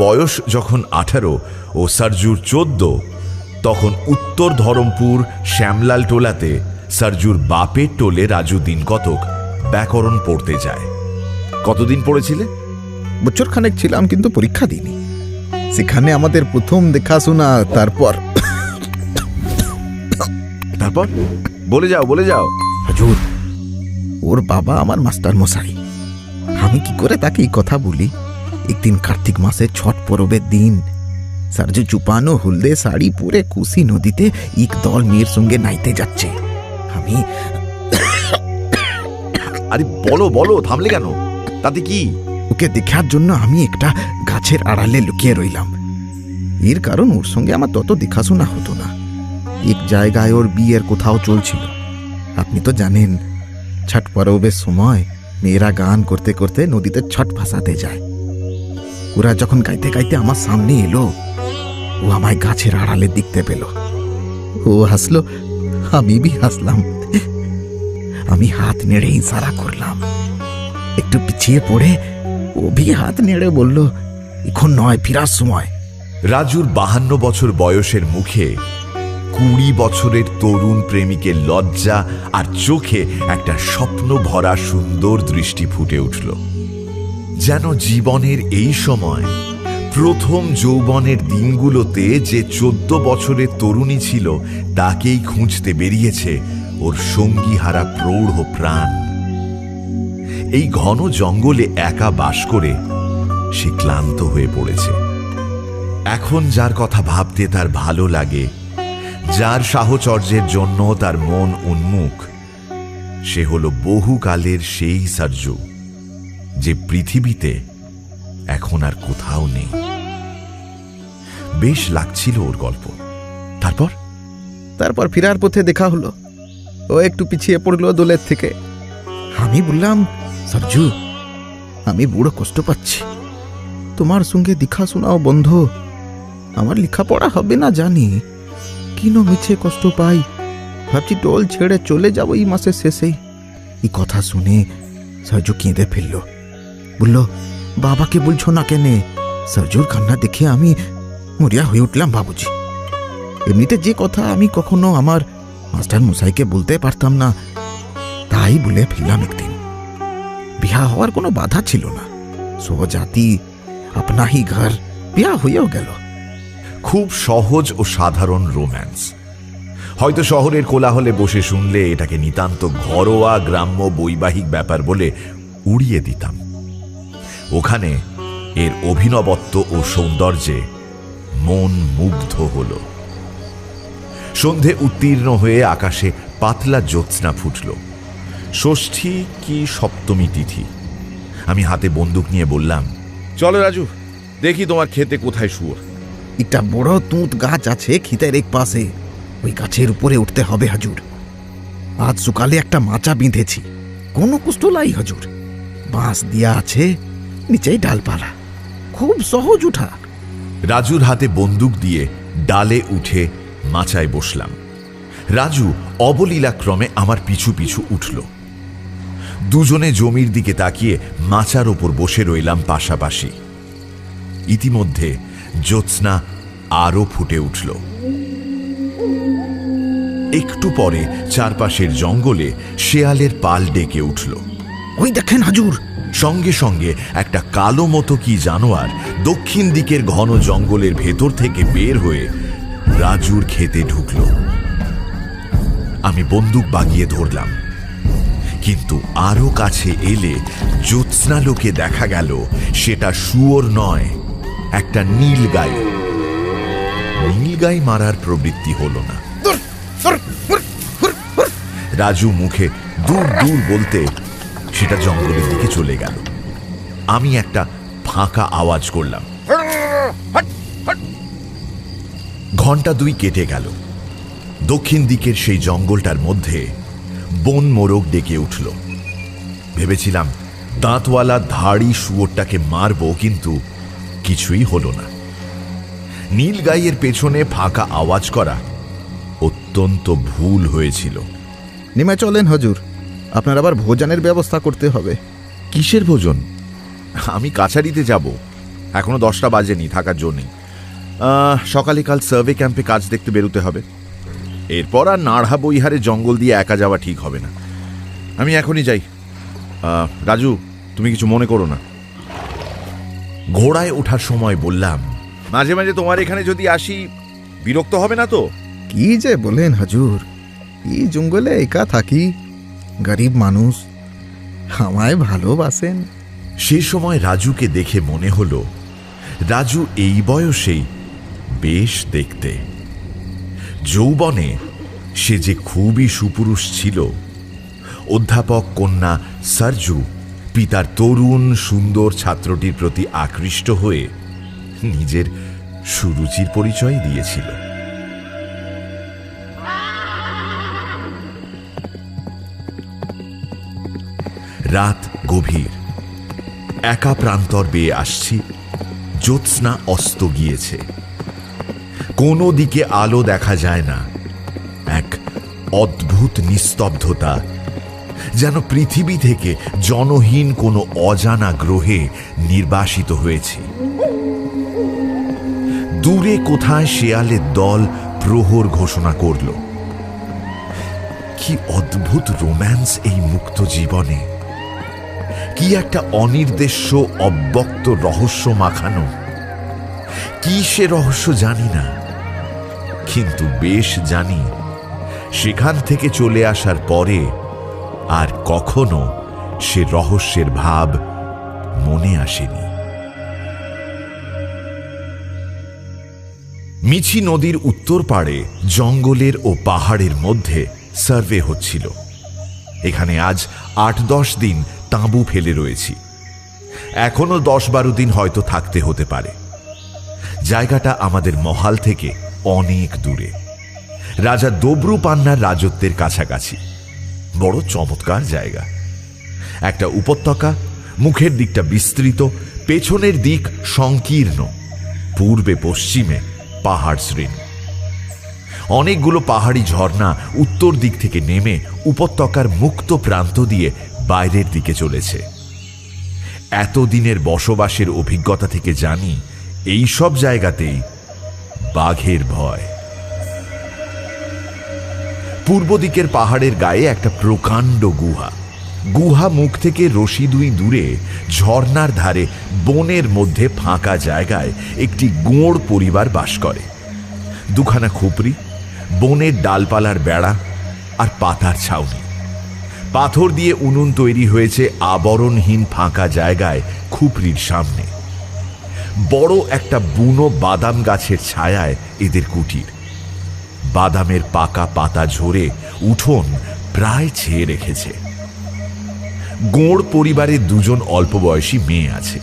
বয়স যখন আঠারো ও সারজুর চোদ্দ তখন উত্তর ধরমপুর শ্যামলাল টোলাতে সারজুর বাপের টোলে রাজু দিন কতক ব্যাকরণ পড়তে যায়। কতদিন পড়েছিলে? বছর খানেক ছিলাম কিন্তু পরীক্ষা দিইনি। সেখানে আমাদের প্রথম দেখাশোনা তারপর তারপর? বলে যাও বলে যাও। হুজুর ওর বাবা আমার মাস্টার মশাই আমি কি করে তাকে এই কথা বলি? একদিন কার্তিক মাসে ছট পরবের দিন। সারজু চুপানো হলদে শাড়ি পরে কুশি নদীতে এক দল মেয়ের সঙ্গে নাইতে যাচ্ছে। আমি আরে বলো বলো থামলে কেন? তাতে কি? ওকে দেখার জন্য আমি একটা গাছের আড়ালে লুকিয়ে রইলাম। এর কারণ ওর সঙ্গে আমার তত দেখাশোনা হতো না। এক জায়গায় ওর বিয়ের কোথাও চলছিল। আপনি তো জানেন ছট পরবের সময় মেয়েরা গান করতে করতে নদীতে ছট ভাসাতে যায়। ওরা যখন গাইতে গাইতে আমার সামনে এলো, ও আমায় গাছের আড়ালে দেখতে পেল। ও হাসলো, আমি বি হাসলাম। আমি হাত নেড়ে ইশারা করলাম। একটু পিছিয়ে পড়ে ও ভি হাত নেড়ে বলল, এখন নয়, ফিরার সময়। রাজুর বাহান্ন বছর বয়সের মুখে কুড়ি বছরের তরুণ প্রেমিকের লজ্জা আর চোখে একটা স্বপ্ন ভরা সুন্দর দৃষ্টি ফুটে উঠল। যেন জীবনের এই সময় প্রথম যৌবনের দিনগুলোতে যে চোদ্দ বছরের তরুণী ছিল, তাকেই খুঁজতে বেরিয়েছে ওর সঙ্গী হারা প্রৌঢ় প্রাণ। এই ঘন জঙ্গলে একা বাস করে সে ক্লান্ত হয়ে পড়েছে। এখন যার কথা ভাবতে তার ভালো লাগে, যার সাহচর্যের জন্য তার মন উন্মুখ, সে হল বহুকালের সেই সার্জু। যে পৃথিবীতে এখন আর কোথাও নেই। বেশ লাগছিল ওর গল্প। তারপর? তারপর ফিরার পথে দেখা হলো। ও একটু পিছিয়ে পড়ল দোলের থেকে। আমি বললাম সরজু আমি বুড়ো কষ্ট পাচ্ছি। তোমার সঙ্গে দেখা শোনাও বন্ধ। আমার লেখাপড়া হবে না জানি। কিন মিছে কষ্ট পাই। ভাবছি টোল ছেড়ে চলে যাব এই মাসের শেষেই। এই কথা শুনে সরজু কেঁদে ফেলল। বলল, বাবাকে বলছো না কেনে? সরজুর কান্না দেখে আমি মরিয়া হয়ে উঠলাম বাবুজি। এমনিতে যে কথা আমি কখনো আমার মাস্টার মশাইকে বলতে পারতাম না, তাই বলে ফেললাম একদিন। বিয়া হওয়ার কোনো বাধা ছিল না। স্বজাতি আপনা হি ঘর বিয়া হয়েও গেল। খুব সহজ ও সাধারণ রোম্যান্স। হয়তো শহরের কোলাহলে বসে শুনলে এটাকে নিতান্ত ঘরোয়া, গ্রাম্য, বৈবাহিক ব্যাপার বলে উড়িয়ে দিতাম। ওখানে এর অভিনবত্ব ও সৌন্দর্যে মন মুগ্ধ হল। সন্ধে উত্তীর্ণ হয়ে আকাশে পাতলা জ্যোৎস্না ফুটল। ষষ্ঠী কি সপ্তমী তিথি? আমি হাতে বন্দুক নিয়ে বললাম, চলো রাজু, দেখি তোমার খেতে কোথায় শুয়োর। একটা বড় তুঁত গাছ আছে খিতের এক পাশে। ওই গাছের উপরে উঠতে হবে, হাজুর। আজ সকালে একটা মাচা বিঁধেছি। কোনো কুস্তলাই হাজুর। বাঁশ দিয়া আছে নিচেই ডালপালা। খুব সহজ উঠা। রাজুর হাতে বন্দুক দিয়ে ডালে উঠে মাচায় বসলাম। রাজু অবলীলাক্রমে আমার পিছু পিছু উঠল। দুজনে জমির দিকে তাকিয়ে মাচার ওপর বসে রইলাম পাশাপাশি। ইতিমধ্যে জ্যোৎস্না আরও ফুটে উঠল। একটু পরে চারপাশের জঙ্গলে শেয়ালের পাল ডেকে উঠল। ওই দেখেন হাজুর সঙ্গে সঙ্গে একটা কালো মতো কি জানোয়ার দক্ষিণ দিকের ঘন জঙ্গলের ভেতর থেকে বের হয়ে রাজুর খেতে ঢুকল। আমি বন্দুক বাগিয়ে ধরলাম। কিন্তু আরও কাছে এলে জ্যোৎস্নালোকে দেখা গেল সেটা শুয়োর নয় একটা নীলগাই নীলগাই মারার প্রবৃত্তি হলো না। রাজু মুখে দূর দূর বলতে সেটা জঙ্গলের দিকে চলে গেল। আমি একটা ফাঁকা আওয়াজ করলাম। ঘণ্টা দুই কেটে গেল। দক্ষিণ দিকের সেই জঙ্গলটার মধ্যে বন মোরগ ডেকে উঠল। ভেবেছিলাম, দাঁতওয়ালা ধাড়ি শুয়োরটাকে মারব, কিন্তু কিছুই হলো না। নীলগাইয়ের পেছনে ফাঁকা আওয়াজ করা অত্যন্ত ভুল হয়েছিল। নেমে চলেন হজুর। আপনার আবার ভোজনের ব্যবস্থা করতে হবে। কিসের ভোজন? আমি কাছারিতে যাব। এখনও দশটা বাজেনি থাকার জন্যই সকালে কাল সার্ভে ক্যাম্পে কাজ দেখতে বেরোতে হবে। এরপর আর নাড়হা বইহারে জঙ্গল দিয়ে একা যাওয়া ঠিক হবে না। আমি এখনই যাই। রাজু তুমি কিছু মনে করো না। ঘোড়ায় ওঠার সময় বললাম মাঝে মাঝে তোমার এখানে যদি আসি বিরক্ত হবে না তো? কি যে বলেন হাজুর। এই জঙ্গলে একা থাকি গরিব মানুষ আমায় ভালোবাসেন। সে সময় রাজুকে দেখে মনে হলো, রাজু এই বয়সেই বেশ দেখতে। যৌবনে সে যে খুবই সুপুরুষ ছিল, অধ্যাপক কন্যা সারজু পিতার তরুণ সুন্দর ছাত্রটির প্রতি আকৃষ্ট হয়ে নিজের সুরুচির পরিচয় দিয়েছিল। রাত গভীর। একা প্রান্তর বেয়ে আসছি, জ্যোৎস্না অস্ত গিয়েছে। কোনো দিকে আলো দেখা যায় না। এক অদ্ভুত নিস্তব্ধতা, যেন পৃথিবী থেকে জনহীন কোনো অজানা গ্রহে নির্বাসিত হয়েছে। দূরে কোথায় শেয়ালের দল প্রহর ঘোষণা করল। কি অদ্ভুত রোম্যান্স এই মুক্ত জীবনে। কি একটা অনির্দেশ্য, অব্যক্ত রহস্য মাখানো? কি সে রহস্য জানি না, কিন্তু বেশ জানি সেখান থেকে চলে আসার পরে আর কখনো সে রহস্যের ভাব মনে আসেনি। মিছি নদীর উত্তর পাড়ে, জঙ্গলের ও পাহাড়ের মধ্যে সার্ভে হচ্ছিল। এখানে আজ আট দশ দিন তাঁবু ফেলে রয়েছি। এখনও দশ বারো দিন হয়তো থাকতে হতে পারে। জায়গাটা আমাদের মহাল থেকে অনেক দূরে। রাজা দব্রু পান্নার রাজত্বের কাছাকাছি। বড় চমৎকার জায়গা। একটা উপত্যকা, মুখের দিকটা বিস্তৃত, পেছনের দিক সংকীর্ণ, পূর্বে পশ্চিমে পাহাড় শ্রেণি। অনেকগুলো পাহাড়ি ঝর্ণা উত্তর দিক থেকে নেমে উপত্যকার মুক্ত প্রান্ত দিয়ে বাইরের দিকে চলেছে। এতদিনের বসবাসের অভিজ্ঞতা থেকে জানি এই সব জায়গাতেই বাঘের ভয়। পূর্ব দিকের পাহাড়ের গায়ে একটা প্রকাণ্ড গুহা। গুহা মুখ থেকে রশি দুই দূরে ঝর্ণার ধারে বনের মধ্যে ফাঁকা জায়গায় একটি গোঁড় পরিবার বাস করে। দুখানা খুপরি, বনের ডালপালার বেড়া আর পাতার ছাউনি। পাথর দিয়ে উনুন তৈরি হয়েছে আবরণহীন ফাঁকা জায়গায় খুপরির সামনে। বড় একটা বুনো বাদাম গাছের ছায়ায় এদের কুটির। বাদামের পাকা পাতা ঝরে উঠোন প্রায় ছেয়ে রেখেছে। গোঁড় পরিবারের দুজন অল্প বয়সী মেয়ে আছে।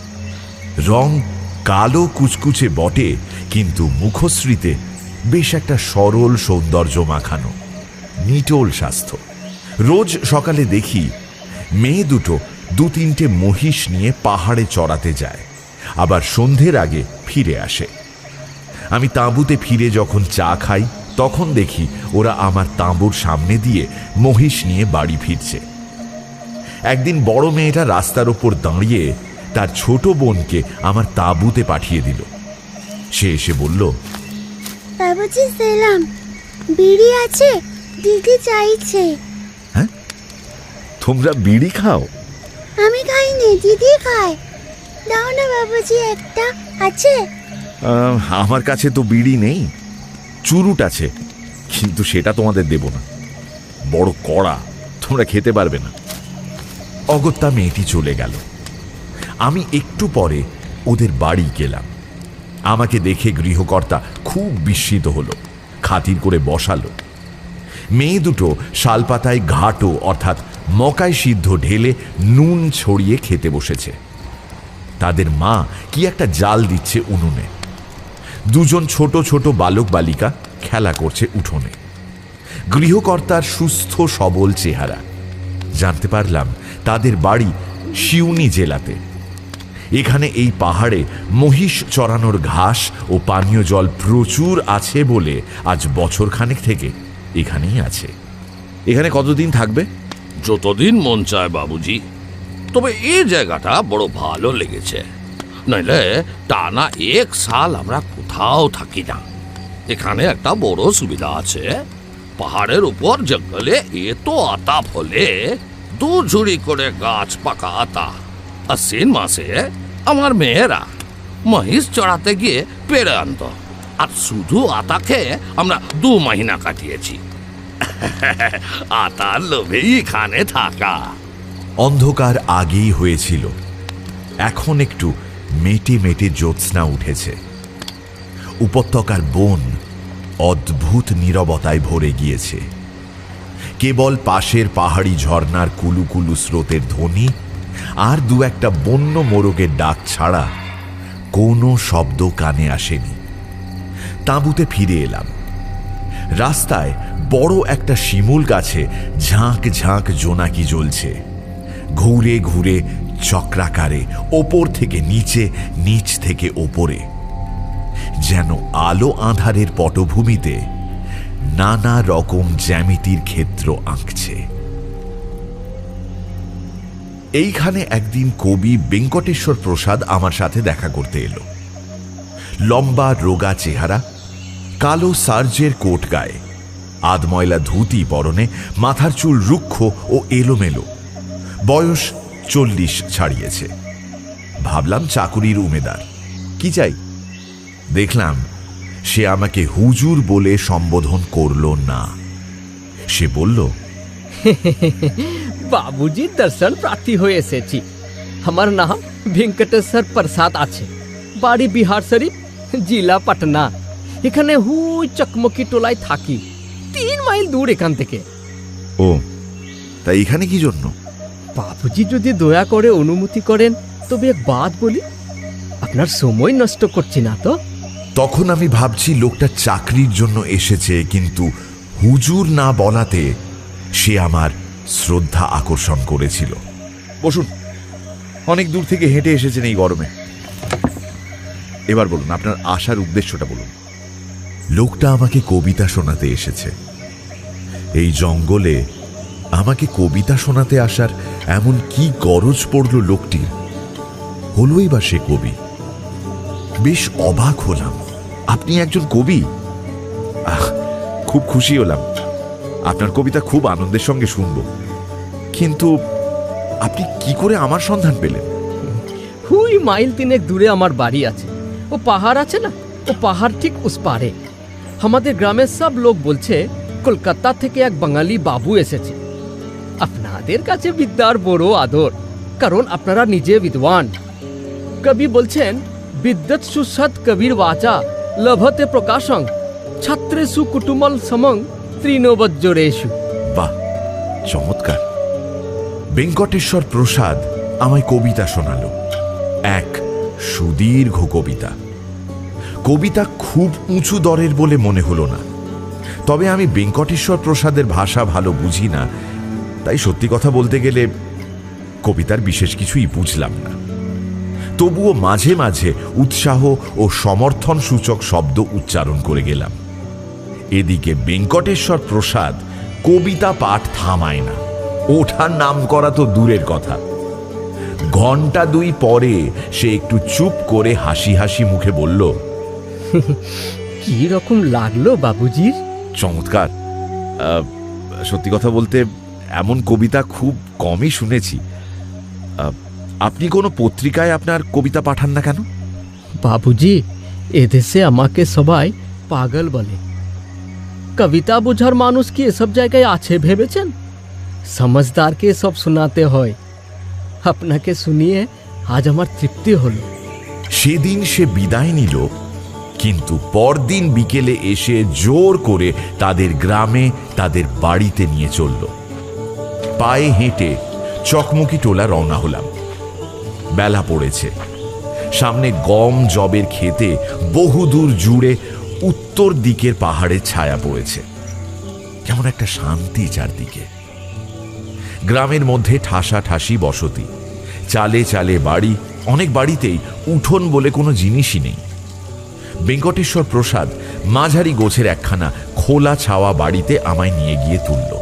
রং কালো কুচকুচে বটে, কিন্তু মুখশ্রীতে বেশ একটা সরল সৌন্দর্য মাখানো, নিটোল স্বাস্থ্য। রোজ সকালে দেখি মেয়ে দুটো দু তিনটে মহিষ নিয়ে পাহাড়ে চড়াতে যায়, আবার সন্ধ্যের আগে ফিরে আসে। আমি তাঁবুতে ফিরে যখন চা খাই, তখন দেখি ওরা আমার তাঁবুর সামনে দিয়ে মহিষ নিয়ে বাড়ি ফিরছে। একদিন বড় মেয়েটা রাস্তার ওপর দাঁড়িয়ে তার ছোট বোনকে আমার তাঁবুতে পাঠিয়ে দিল। সে এসে বলল বাবুজি সেলাম। বিড়ি আছে, দিদি চাইছে। তোমরা বিড়ি খাও? আমি খাইনি দিদি খায়। দাও না বাবুজি একটা। আছে? আহ, আমার কাছে তো বিড়ি নেই। চুরুট আছে কিন্তু সেটা তোমাদের দেব না। বড় কড়া তোমরা খেতে পারবে না। অগত্যা মেয়েটি চলে গেল। আমি একটু পরে ওদের বাড়ি গেলাম। আমাকে দেখে গৃহকর্তা খুব বিস্মিত হলো খাতির করে বসালো। মেয়ে দুটো শালপাতায় ঘাটো অর্থাৎ মকাই সিদ্ধ ঢেলে নুন ছড়িয়ে খেতে বসেছে। তাদের মা কি একটা জাল দিচ্ছে উনুনে। দুজন ছোট ছোট বালক বালিকা খেলা করছে উঠোনে। গৃহকর্তার সুস্থ সবল চেহারা। জানতে পারলাম তাদের বাড়ি শিউনি জেলাতে। এখানে এই পাহাড়ে মহিষ চড়ানোর ঘাস ও পানীয় জল প্রচুর আছে বলে আজ বছর খানেক থেকে এখানেই আছে। এখানে কতদিন থাকবে? যতদিন মন চায় বাবুজি, তবে এই জায়গাটা বড় ভালো লেগেছে। নইলে টানা এক সাল আমরা কোথাও থাকি না। এখানে একটা বড় সুবিধা আছে। পাহাড়ের উপর জঙ্গলে এত আতা ফলে দু ঝুড়ি করে গাছ পাকা আতা। আশ্বিন মাসে আমার মেয়েরা মহিষ চড়াতে গিয়ে পেড়ে আনতো। আর শুধু আতা খেয়ে আমরা দু মহিনা কাটিয়েছি। আতার লোভেই এখানে থাকা। অন্ধকার আগেই হয়েছিল। এখন একটু মেটে মেটে জ্যোৎস্না উঠেছে। উপত্যকার বন অদ্ভুত নীরবতায় ভরে গিয়েছে। কেবল পাশের পাহাড়ি ঝর্ণার কুলুকুলু স্রোতের ধ্বনি আর দু একটা বন্য মোরগের ডাক ছাড়া কোনো শব্দ কানে আসেনি। তাঁবুতে ফিরে এলাম। রাস্তায় বড় একটা শিমুল গাছে ঝাঁক ঝাঁক জোনাকি জ্বলছে। ঘুরে ঘুরে চক্রাকারে ওপর থেকে নিচে, নিচ থেকে ওপরে। যেন আলো আঁধারের পটভূমিতে নানা রকম জ্যামিতির ক্ষেত্র আঁকছে। এইখানে একদিন কবি বেঙ্কটেশ্বর প্রসাদ আমার সাথে দেখা করতে এলো। লম্বা রোগা চেহারা, কালো সার্জের কোট গায়ে। আধময়লা ধুতি পরনে মাথার চুল রুক্ষ ও এলোমেলো। বয়স চল্লিশ ছাড়িয়েছে। ভাবলাম চাকুরির উমেদার। কি চাই? দেখলাম, সে আমাকে হুজুর বলে সম্বোধন করল না। সে বলল বাবুজি দর্শন প্রার্থী হয়ে এসেছি। আমার নাম ভেঙ্কটেশ্বর প্রসাদ আছে। বাড়ি বিহার শরীফ, জেলা পাটনা। এখানে হুই চকমকি টোলায় থাকি। তিন মাইল দূর এখান থেকে। ও তাই এখানে কি জন্য? বাবুজি যদি দয়া করে অনুমতি করেন তবে এক বাদ বলি আপনার সময় নষ্ট করছি না তো। তখন আমি ভাবছি লোকটা চাকরির জন্য এসেছে কিন্তু হুজুর না বলাতে সে আমার শ্রদ্ধা আকর্ষণ করেছিল। বসুন অনেক দূর থেকে হেঁটে এসেছেন এই গরমে। এবার বলুন আপনার আসার উদ্দেশ্যটা বলুন। লোকটা আমাকে কবিতা শোনাতে এসেছে। এই জঙ্গলে আমাকে কবিতা শোনাতে আসার এমন কি গরজ পড়ল লোকটির? হলোই বা সে কবি। বেশ অবাক হলাম। আপনি একজন কবি? আহ, খুব খুশি হলাম। আপনার কবিতা খুব আনন্দের সঙ্গে শুনব। কিন্তু আপনি কি করে আমার সন্ধান পেলেন? হুই মাইল তিনেক দূরে আমার বাড়ি আছে। ও পাহাড় আছে না? ও পাহাড় ঠিক উস পারে। আমাদের গ্রামের সব লোক বলছে, কলকাতা থেকে এক বাঙালি বাবু এসেছে। আপনাদের কাছে বিদ্যার বড় আদর, কারণ আপনারা নিজে বিদ্বান। কবি বলছেন, বিদ্যৎ সুসৎ কবির বাচা, লভতে প্রকাশং, ছাত্রে সুকুটুমল সমং তৃণবজ্জরেশু বাহ, চমৎকার। বেঙ্কটেশ্বর প্রসাদ আমায় কবিতা শোনালো। এক সুদীর্ঘ কবিতা। কবিতা খুব উঁচু দরের বলে মনে হলো না। তবে আমি বেঙ্কটেশ্বর প্রসাদের ভাষা ভালো বুঝি না, তাই সত্যি কথা বলতে গেলে কবিতার বিশেষ কিছুই বুঝলাম না। তবুও মাঝে মাঝে উৎসাহ ও সমর্থন সূচক শব্দ উচ্চারণ করে গেলাম। এদিকে বেঙ্কটেশ্বর প্রসাদ কবিতা পাঠ থামায় না, ওঠার নাম করা তো দূরের কথা। ঘণ্টা দুই পরে সে একটু চুপ করে হাসি হাসি মুখে বলল কি রকম লাগল বাবুজির? চমৎকার। আহ, সত্যি কথা বলতে এমন কবিতা খুব কমই শুনেছি। আহ, আপনি কোনো পত্রিকায় আপনার কবিতা পাঠান না কেন? বাবুজি এদেশে আমাকে সবাই পাগল বলে। কবিতা বোঝার মানুষ কি এসব জায়গায় আছে ভেবেছেন? সমজদারকে সব শোনাতে হয়। আপনাকে শুনিয়ে আজ আমার তৃপ্তি হলো। সেদিন সে বিদায় নিল কিন্তু পরদিন বিকেলে এসে জোর করে তাদের গ্রামে তাদের বাড়িতে নিয়ে চলল। পায়ে হেঁটে চকমকি টোলা রওনা হলাম। বেলা পড়েছে। সামনে গম জবের খেতে বহুদূর জুড়ে উত্তর দিকের পাহাড়ের ছায়া পড়েছে। কেমন একটা শান্তি চারদিকে। গ্রামের মধ্যে ঠাসা ঠাসি বসতি। চালে চালে বাড়ি, অনেক বাড়িতেই উঠোন বলে কোনো জিনিসই নেই। বেঙ্কটেশ্বর প্রসাদ মাঝারি গোছের একখানা খোলা ছাওয়া বাড়িতে আমায় নিয়ে গিয়ে তুলল।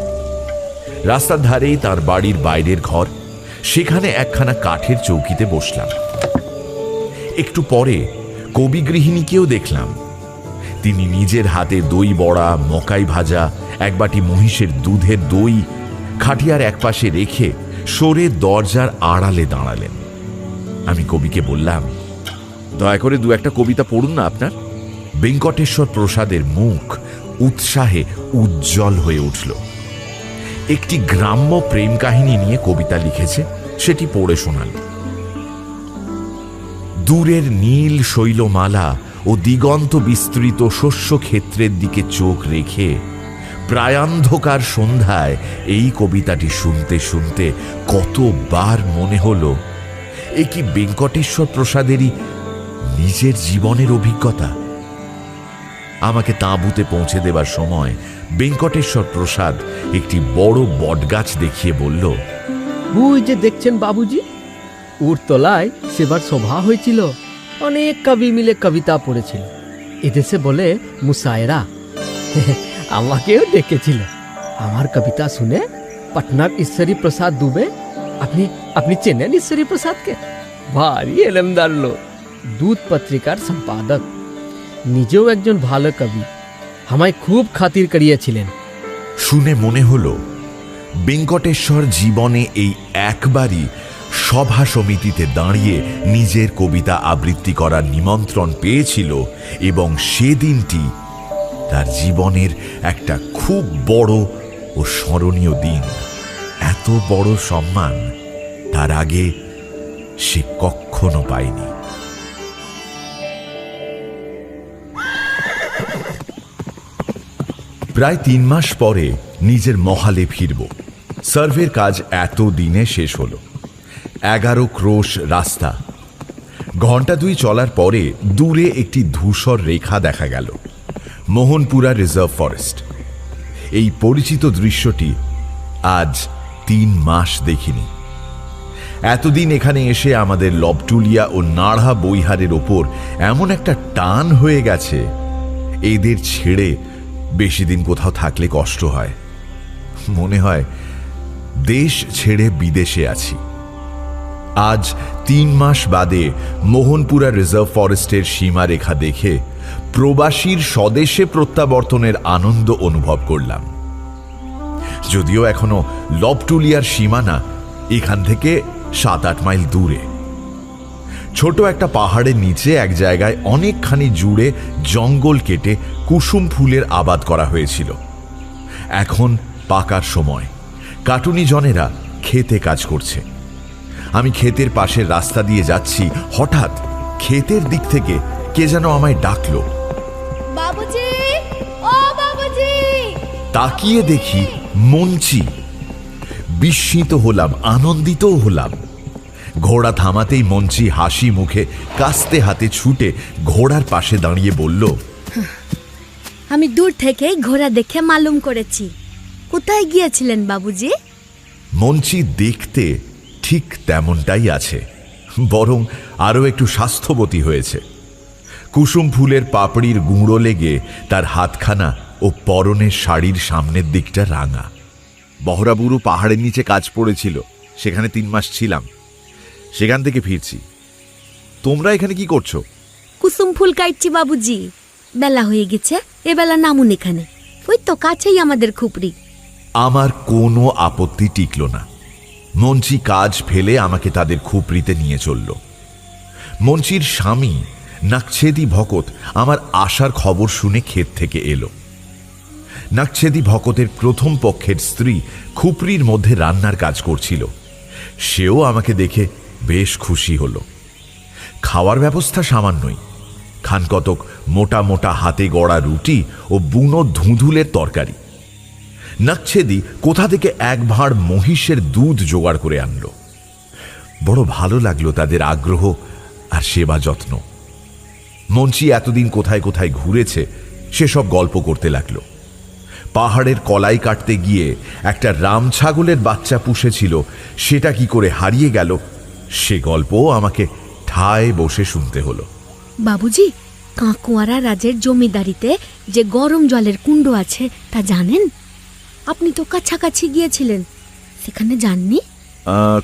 রাস্তার ধারেই তার বাড়ির বাইরের ঘর, সেখানে একখানা কাঠের চৌকিতে বসলাম। একটু পরে কবি গৃহিণীকেও দেখলাম। তিনি নিজের হাতে দই বড়া, মকাই ভাজা, এক বাটি মহিষের দুধের দই খাটিয়ার একপাশে রেখে সরে দরজার আড়ালে দাঁড়ালেন। আমি কবিকে বললাম দয়া করে দু একটা কবিতা পড়ুন না আপনার। বেঙ্কটেশ্বর প্রসাদের মুখ উৎসাহে উজ্জ্বল হয়ে উঠল। একটি গ্রাম্য প্রেম কাহিনী নিয়ে কবিতা লিখেছে, সেটি পড়ে শোনাল দূরের নীল শৈলমালা ও দিগন্ত বিস্তৃত শস্য ক্ষেত্রের দিকে চোখ রেখে প্রায়ান্ধকার সন্ধ্যায় এই কবিতাটি শুনতে শুনতে কতবার মনে হলো, এ কি বেঙ্কটেশ্বর প্রসাদেরই নিজের জীবনের অভিজ্ঞতা। আমাকে তাঁবুতে পৌঁছে দেবার সময় বেঙ্কটেশ্বর প্রসাদ একটি বড় বটগাছ দেখিয়ে বলল, ওই যে দেখছেন বাবুজি, ওর তলায় সেবার সভা হয়েছিল। অনেক কবি মিলে কবিতা পড়েছিল। এদেশে বলে মুসায়রা। আমাকেও ডেকেছিল। আমার কবিতা শুনে পাটনার ঈশ্বরী প্রসাদ দুবে আপনি আপনি চেনেন ঈশ্বরী প্রসাদকে? ভারী এলেমদার লোক। দুধ পত্রিকার সম্পাদক। নিজেও একজন ভালো কবি। আমায় খুব খাতির করিয়েছিলেন। শুনে মনে হলো, বেঙ্কটেশ্বর জীবনে এই একবারই সভা সমিতিতে দাঁড়িয়ে নিজের কবিতা আবৃত্তি করার নিমন্ত্রণ পেয়েছিল এবং সেদিনটি তার জীবনের একটা খুব বড় ও স্মরণীয় দিন। এত বড় সম্মান তার আগে সে কখনো পায়নি। প্রায় তিন মাস পরে নিজের মহালে ফিরব। সার্ভের কাজ এত দিনে শেষ হলো। এগারো ক্রোশ রাস্তা। ঘণ্টা দুই চলার পরে দূরে একটি ধূসর রেখা দেখা গেল। Mohanpura reserve forest. এই পরিচিত দৃশ্যটি আজ তিন মাস দেখিনি। এতদিন এখানে এসে আমাদের লবটুলিয়া ও নাড়হা বইহারের ওপর এমন একটা টান হয়ে গেছে, এদের ছেড়ে বেশি দিন কোথাও থাকলে কষ্ট হয়। মনে হয়, দেশ ছেড়ে বিদেশে আছি। আজ তিন মাস বাদে মোহনপুরা রিজার্ভ ফরেস্টের সীমারেখা দেখে প্রবাসীর স্বদেশে প্রত্যাবর্তনের আনন্দ অনুভব করলাম। যদিও এখনও লবটুলিয়ার সীমানা এখান থেকে সাত আট মাইল দূরে। ছোট একটা পাহাড়ের নিচে এক জায়গায় অনেকখানি জুড়ে জঙ্গল কেটে কুসুম ফুলের আবাদ করা হয়েছিল। এখন পাকার সময়। কাটুনি জনেরা খেতে কাজ করছে। আমি ক্ষেতের পাশের রাস্তা দিয়ে যাচ্ছি হঠাৎ ক্ষেতের দিক থেকে কে যেন আমায় ডাকলো। তাকিয়ে দেখি মঞ্চি। বিস্মিত হলাম আনন্দিতও হলাম। ঘোড়া থামাতেই মঞ্চি হাসি মুখে কাস্তে হাতে ছুটে ঘোড়ার পাশে দাঁড়িয়ে বলল আমি দূর থেকেই ঘোড়া দেখে মালুম করেছি। কোথায় গিয়েছিলেন বাবুজি? মঞ্চি দেখতে ঠিক তেমনটাই আছে বরং আরও একটু স্বাস্থ্যবতী হয়েছে। কুসুম ফুলের পাপড়ির গুঁড়ো লেগে তার হাতখানা ও পরনের শাড়ির সামনের দিকটা রাঙা। বহরাবুরু পাহাড়ের নিচে কাজ পড়েছিল সেখানে তিন মাস ছিলাম। সেখান থেকে ফিরছি। তোমরা এখানে কি করছ? কুসুম ফুল কাটছি বাবুজি। বেলা হয়ে গেছে এবেলা নামুন এখানে। ওই তো কাছেই আমাদের খুপড়ি আমার কোনো আপত্তি টিকল না। মঞ্চি কাজ ফেলে আমাকে তাদের খুপড়িতে নিয়ে চলল। মঞ্চির স্বামী নাকছেদি ভকত আমার আসার খবর শুনে ক্ষেত থেকে এলো। নাকছেদি ভকতের প্রথম পক্ষের স্ত্রী খুপড়ির মধ্যে রান্নার কাজ করছিল। সেও আমাকে দেখে বেশ খুশি হল। খাওয়ার ব্যবস্থা সামান্যই। খানকতক মোটা মোটা হাতে গড়া রুটি ও বুনো ধুঁধুলের তরকারি। নাকছেদি কোথা থেকে এক ভাঁড় মহিষের দুধ জোগাড় করে আনলো। বড় ভালো লাগল তাদের আগ্রহ আর সেবা যত্ন। মঞ্চি এতদিন কোথায় কোথায় ঘুরেছে, সেসব গল্প করতে লাগল। পাহাড়ের কলাই কাটতে গিয়ে একটা রাম ছাগলের বাচ্চা পুষেছিল, সেটা কি করে হারিয়ে গেল সে গল্প আমাকে ঠায় বসে শুনতে হলো। বাবুজি কাঁকুয়ারা রাজের জমিদারিতে যে গরম জলের কুণ্ড আছে তা জানেন? আপনি তো কাছাকাছি গিয়েছিলেন। সেখানে যাননি?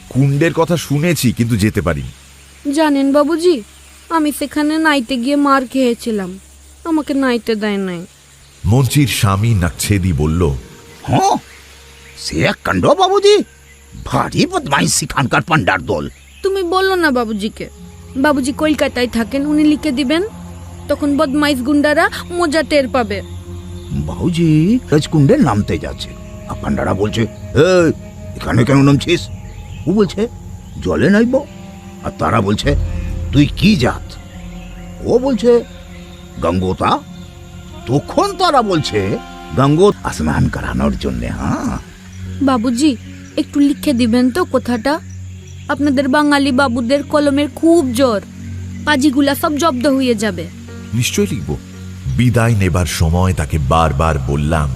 কুণ্ডের কথা শুনেছি কিন্তু যেতে পারিনি। জানেন বাবুজি আমি সেখানে নাইতে গিয়ে মার খেয়েছিলাম। আমাকে নাইতে দেয় নাই। মঞ্চির স্বামী নাকছেদি বলল হ্যাঁ সে এক কাণ্ড বাবুজি। ভারী বদমাইশ সেখানকার পান্ডার দল। তুমি বলল না বাবুজিকে। বাবুজি কলকাতায় থাকেন উনি লিখে দিবেন। তখন বদমাইশ গুন্ডারা মজা টের পাবে। বাবুজি রাজকুণ্ডে নামতে যাচ্ছে। পান্ডারা বলছে "এই, এখানে কেন নামছিস? ও বলছে জলে নাইব আর তারা বলছে তুই কি জাত? ও বলছে গঙ্গোতা। তখন তারা বলছে গঙ্গো স্নান করানোর জন্য হ্যাঁ? বাবুজি একটু লিখে দিবেন তো কথাটা। আপনাদের বাঙালি বাবুদের কলমের খুব জোর পাজিগুলা সব জব্দ হয়ে যাবে। নিশ্চয় লিখব। বিদায় নেবার সময় তাকে বারবার বললাম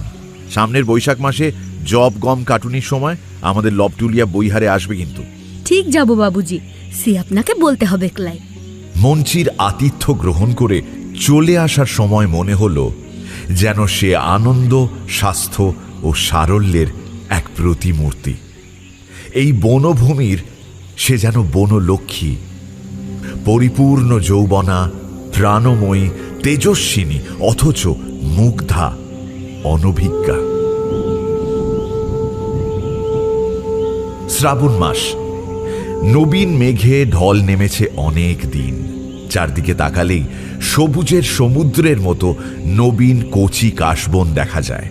সামনের বৈশাখ মাসে জব গম কাটুনির সময় আমাদের লবটুলিয়া বইহারে আসবে কিন্তু। ঠিক যাব বাবুজি সে আপনাকে বলতে হবে ক্লাই মঞ্চির আতিথ্য গ্রহণ করে চলে আসার সময় মনে হলো যেন সে আনন্দ স্বাস্থ্য ও সারল্যের এক প্রতিমূর্তি। এই বনভূমির সে যেন বনলক্ষ্মী পরিপূর্ণ যৌবনা, প্রাণময়ী, তেজস্বিনী, অথচ মুগ্ধা, অনভিজ্ঞা। শ্রাবণ মাস। নবীন মেঘে ঢল নেমেছে অনেক দিন। চারদিকে তাকালেই সবুজের সমুদ্রের মতো নবীন কচি কাশবন দেখা যায়।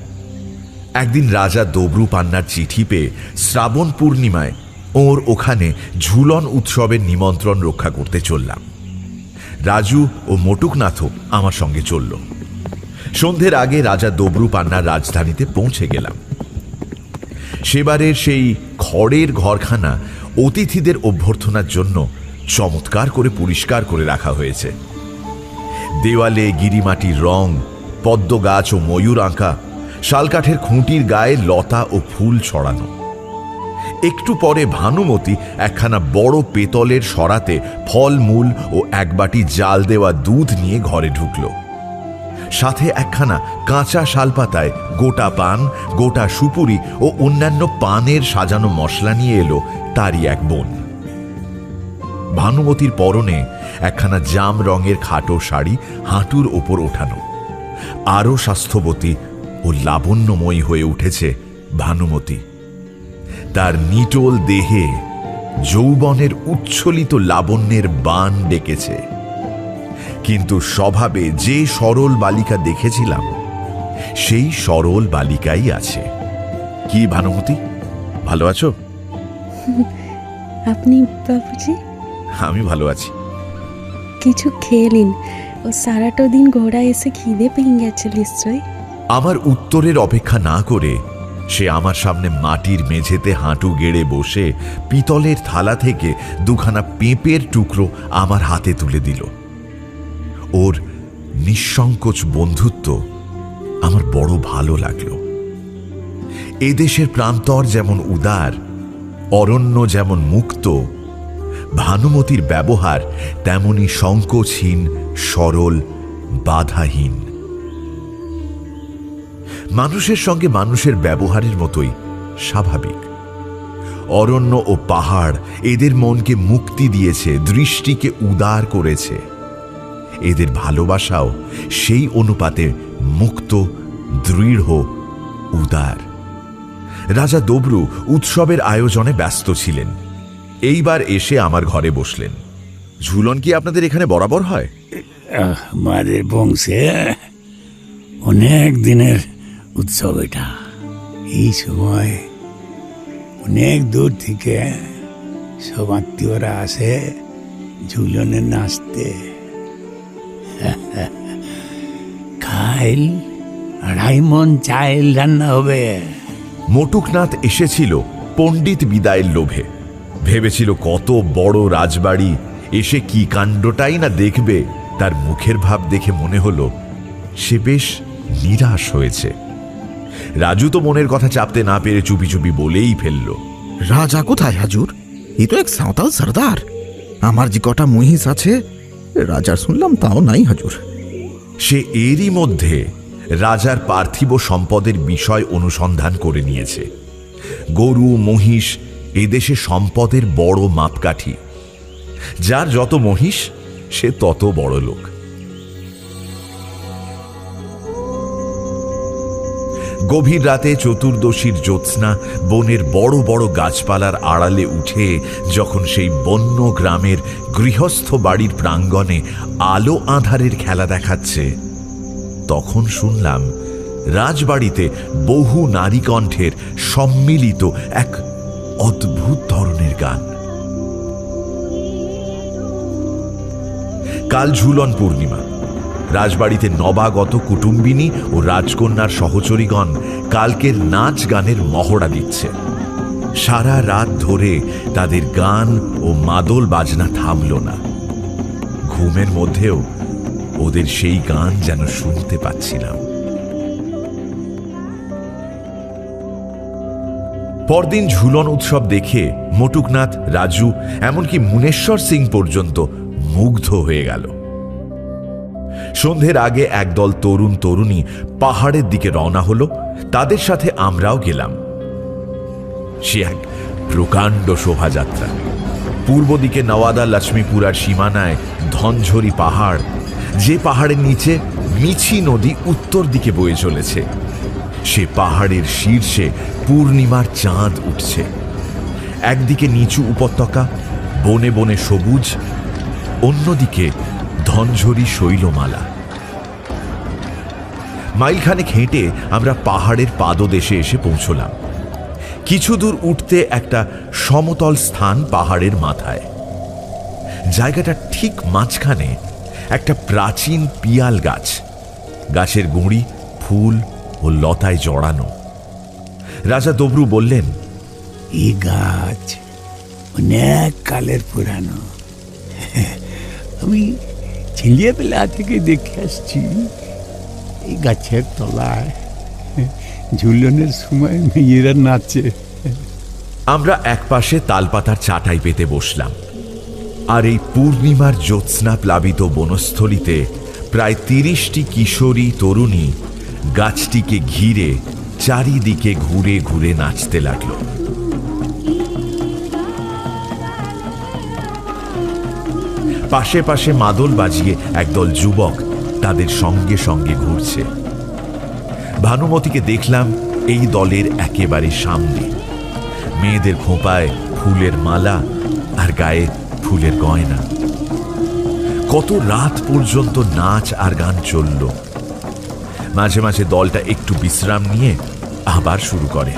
একদিন রাজা দবরু পান্নার চিঠি পেয়ে শ্রাবণ পূর্ণিমায় ওর ওখানে ঝুলন উৎসবের নিমন্ত্রণ রক্ষা করতে চললাম। রাজু ও মটুকনাথও আমার সঙ্গে চলল। সন্ধ্যের আগে রাজা দবরু পান্নার রাজধানীতে পৌঁছে গেলাম। সেবারের সেই খড়ের ঘরখানা অতিথিদের অভ্যর্থনার জন্য চমৎকার করে পরিষ্কার করে রাখা হয়েছে। দেওয়ালে গিরিমাটির রং পদ্ম গাছ ও ময়ূর আঁকা, শালকাঠের খুঁটির গায়ে লতা ও ফুল ছড়ানো। একটু পরে ভানুমতি একখানা বড় পেতলের সরাতে ফল মূল ও এক বাটি জাল দেওয়া দুধ নিয়ে ঘরে ঢুকলো। সাথে একখানা কাঁচা শালপাতায় গোটা পান, গোটা সুপুরি ও অন্যান্য পানের সাজানো মশলা নিয়ে এলো তারই এক বোন। ভানুমতির পরনে একখানা জাম রঙের খাটো শাড়ি হাঁটুর ওপর ওঠানো। আরও স্বাস্থ্যবতী ও লাবণ্যময়ী হয়ে উঠেছে ভানুমতি। তার নিটোল দেহে যৌবনের উচ্ছ্বলিত লাবণ্যের বান ডেকেছে। কিন্তু স্বভাবে যে সরল বালিকা দেখেছিলাম সেই সরল বালিকাই আছে। কি ভানুমতি? ভালো আছো? আপনি বাবুজি? আমি ভালো আছি। কিছু খেয়ে নিন। ও সারাটা দিন ঘোড়া এসে খিদে পেয়ে গেছে নিশ্চয়ই। আমার উত্তরের অপেক্ষা না করে সে আমার সামনে মাটির মেঝেতে হাঁটু গেড়ে বসে পিতলের থালা থেকে দুখানা পেঁপের টুকরো আমার হাতে তুলে দিল। ওর নিঃসংকোচ বন্ধুত্ব আমার বড় ভালো লাগল। এদেশের প্রান্তর যেমন উদার, অরণ্য যেমন মুক্ত, ভানুমতির ব্যবহার তেমনি সংকোচহীন, সরল, বাধাহীন। মানুষের সঙ্গে মানুষের ব্যবহারের মতোই স্বাভাবিক। অরণ্য ও পাহাড় এদের মনকে মুক্তি দিয়েছে, দৃষ্টিকে উদার করেছে। এদের ভালোবাসাও সেই অনুপাতে মুক্ত, দৃঢ়, উদার। রাজা দবরু উৎসবের আয়োজনে ব্যস্ত ছিলেন। এইবার এসে আমার ঘরে বসলেন। ঝুলন কি আপনাদের এখানে বরাবর হয়? আমাদের বংশে, অনেক দিনের উৎসব এটা এই সময় অনেক দূর থেকে সব আত্মীয়রা আসে ঝুলনে নাচতে। খাইল আড়াই মন চাইল রান্না হবে। মটুকনাথ এসেছিল পণ্ডিত বিদায়ের লোভে। ভেবেছিল কত বড় রাজবাড়ি, এসে কি কাণ্ডটাই না দেখবে, তার মুখের ভাব দেখে মনে হলো, সে বেশ নিরাশ হয়েছে। রাজু তো মনের কথা চাপতে না পেরে চুপি চুপি বলেই ফেলল। রাজা কোথায় হাজুর? এ তো এক সাঁওতাল সর্দার। আমার যে কটা মহিষ আছে রাজার শুনলাম তাও নাই হাজুর। সে এরই মধ্যে রাজার পার্থিব সম্পদের বিষয় অনুসন্ধান করে নিয়েছে। গরু মহিষ এদেশে সম্পদের বড় মাপকাঠি। যার যত মহিষ সে তত বড় লোক গভীর রাতে চতুর্দশীর জ্যোৎস্না বনের বড় বড় গাছপালার আড়ালে উঠে যখন সেই বন্য গ্রামের গৃহস্থ বাড়ির প্রাঙ্গণে আলো আধারের খেলা দেখাচ্ছে, তখন শুনলাম রাজবাড়িতে বহু নারী কণ্ঠের সম্মিলিত এক অদ্ভুত ধরনের গান। কাল ঝুলন পূর্ণিমা। রাজবাড়িতে নবাগত কুটুম্বিনী ও রাজকন্যার সহচরীগণ কালকের নাচ গানের মহড়া দিচ্ছে। সারা রাত ধরে তাদের গান ও মাদল বাজনা থামল না। ঘুমের মধ্যেও ওদের সেই গান যেন শুনতে পাচ্ছিলাম। পরদিন ঝুলন উৎসব দেখে মটুকনাথ, রাজু, এমনকি মুনেশ্বর সিং পর্যন্ত মুগ্ধ হয়ে গেল। সন্ধ্যের আগে একদল তরুণ তরুণী পাহাড়ের দিকে রওনা হলো। তাদের সাথে আমরাও গেলাম। সে এক প্রকাণ্ড শোভাযাত্রা। পূর্ব দিকে নওয়াদা লক্ষ্মীপুরার সীমানায় ধনঝরি পাহাড়, যে পাহাড়ের নিচে মিছি নদী উত্তর দিকে বয়ে চলেছে। সে পাহাড়ের শীর্ষে পূর্ণিমার চাঁদ উঠছে। একদিকে নিচু উপত্যকা, বনে বনে সবুজ, অন্যদিকে ধনঝরি শৈলমালা। মাইলখানেক হেঁটে আমরা পাহাড়ের পাদদেশে এসে পৌঁছলাম। কিছু দূর উঠতে একটা সমতল স্থান পাহাড়ের মাথায়। জায়গাটা ঠিক মাঝখানে একটা প্রাচীন পিয়াল গাছ। গাছের গুঁড়ি, ফুল ও লতায় জড়ানো। রাজা দবরু বললেন এই গাছ অনেক কালের পুরানো। আমি ছেলেবেলা থেকে দেখে আসছি, এই গাছের তলায় ঝুলনের সময় মেয়েরা নাচে। আমরা একপাশে তালপাতার চাটাই পেতে বসলাম, আর এই পূর্ণিমার জ্যোৎস্না প্লাবিত বনস্থলিতে প্রায় তিরিশটি কিশোরী তরুণী গাছটিকে ঘিরে চারিদিকে ঘুরে ঘুরে নাচতে লাগল। পাশে পাশে মাদল বাজিয়ে একদল যুবক তাদের সঙ্গে সঙ্গে ঘুরছে। ভানুমতিকে দেখলাম এই দলের একেবারে সামনে। মেয়েদের খোঁপায় ফুলের মালা আর গায়ে ফুলের গয়না। কত রাত পর্যন্ত নাচ আর গান চলল। মাঝে মাঝে দলটা একটু বিশ্রাম নিয়ে আবার শুরু করে।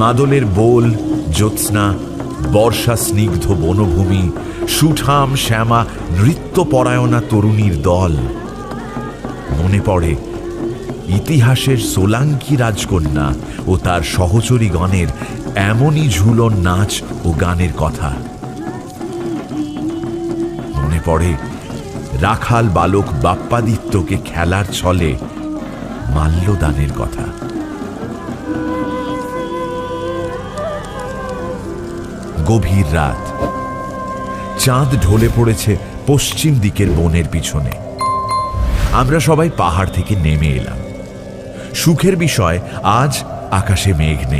মাদলের বোল, জ্যোৎস্না, বর্ষা স্নিগ্ধ বনভূমি, সুঠাম শ্যামা নৃত্যপরায়ণা তরুণীর দল। মনে পড়ে ইতিহাসের সোলাঙ্কি রাজকন্যা ও তার সহচরীগণের এমনই ঝুলন নাচ ও গানের কথা। মনে পড়ে রাখাল বালক বাপ্পাদিত্যকে খেলার ছলে মাল্যদানের কথা। গভীর রাত। চাঁদ ঢলে পড়েছে পশ্চিম দিকের বনের পিছনে। আমরা সবাই পাহাড় থেকে নেমে এলাম। সুখের বিষয়, আজ আকাশে মেঘ নেই।